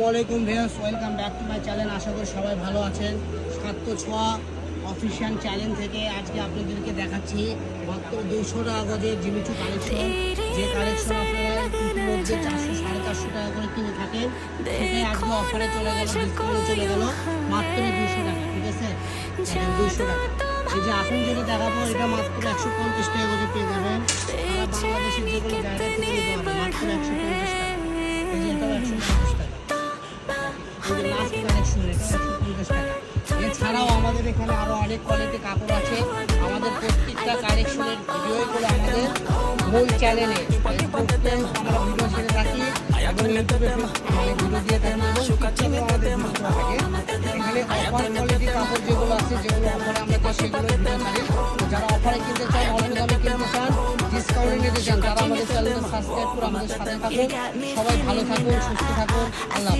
আসসালামাইকুম viewers welcome back to my channel. আশা করি সবাই ভালো আছেন। সাত্য ছোঁয়া অফিসিয়াল চ্যানেল থেকে আজকে আপনাদেরকে দেখাচ্ছি মাত্র দুশো টাকা গজের জিমিচু কালেকশন যে কালেকশন আপনারা ইতিমধ্যে চারশো সাড়ে চারশো টাকা করে কিনে থাকেন। সেটাই আজকে অফারে চলে গেল ডিসকাউন্টে চলে গেল মাত্র দুশো টাকা ঠিক আছে? দুশো টাকা। এই যে এখন যেটা দেখাবো এটা মাত্র একশো পঞ্চাশ টাকা করে পেয়ে যাবেন। এছাড়াও আমাদের এখানে আরও অনেক কোয়ালিটি কাপড় আছে। আমাদের প্রত্যেকটা কালেকশনের ভিডিওগুলো আমাদের মূল চ্যানেলে আমরা ভিডিও ছেড়ে থাকি যেগুলো আছে, যেগুলো আমরা অফারে কিনতে চান নিতে চান, তারা আমাদের সবাই ভালো থাকুন, সুস্থ থাকুন। আল্লাহ।